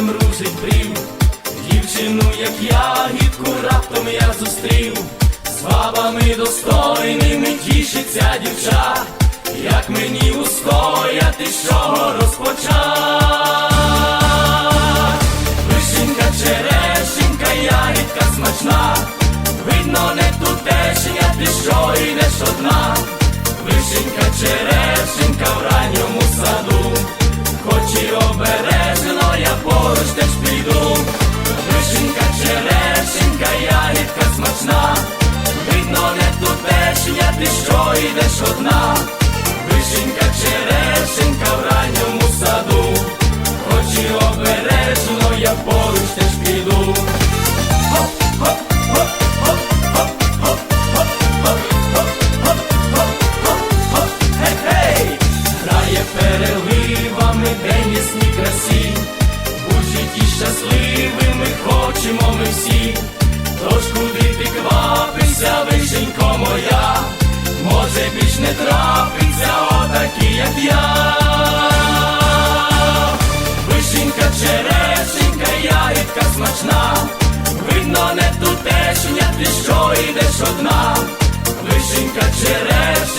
не мружить брів, дівчину, як ягідку, раптом я зустрів, з бабами достойними тішиться дівча, як мені устояти, з чого розпочать. Вишенька, черешенька, ягідка смачна, видно, не тутешня, ти що йдеш одна. Ягідка видно, не тутешня, ти що йдеш одна. Вишенька, черешенька в ранньому саду, хоч і обережно, я поруч теж піду. Щасливими хочемо ми всі, тож куди може більш не трапиться отакі, як я. Вишенька, черешенька, ягідка смачна, видно, не тутешня, ти що йдеш одна. Вишенька, черешенька